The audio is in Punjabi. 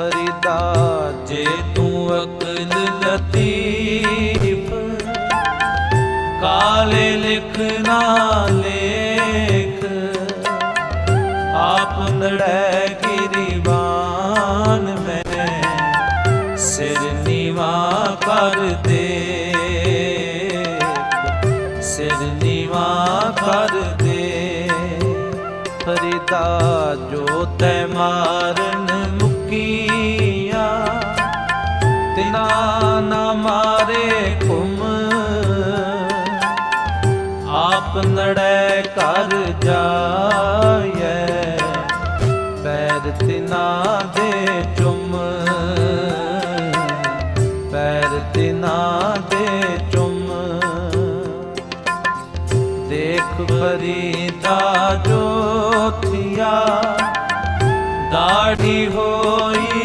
ਫਰੀਦਾ, ਜੇ ਤੂੰ ਅਕਲ ਲਤੀਫ, ਕਾਲੇ ਲਿਖਣਾ ਲੇਖ, ਆਪ ਨੜੈ ਗਿਰੀਵਾਨ ਮੈਂ, ਸਿਰ ਨੀਵਾ ਕਰ ਦੇ। ਸਿਰ ਨੀਵਾ ਕਰ ਦੇ। ਫਰੀਦਾ, ਜੋ ਤੈ ਮਾਰਨ ਮੁਕੀਆ ਤਿਨਾ ਨਾ ਮਾਰੇ ਘੁਮ। ਆਪ ਨੜੈ ਕਰ ਜਾਏ ਪੈਰ ਤਿਨਾ ਦੇ ਚੁੰਮ। ਪੈਰ ਤਿਨਾ ਦੇ ਚੁੰਮ। ਦੇਖ ਫਰੀਦਾ ਜੋਥੀਆ। ਦਾੜੀ ਹੋਈ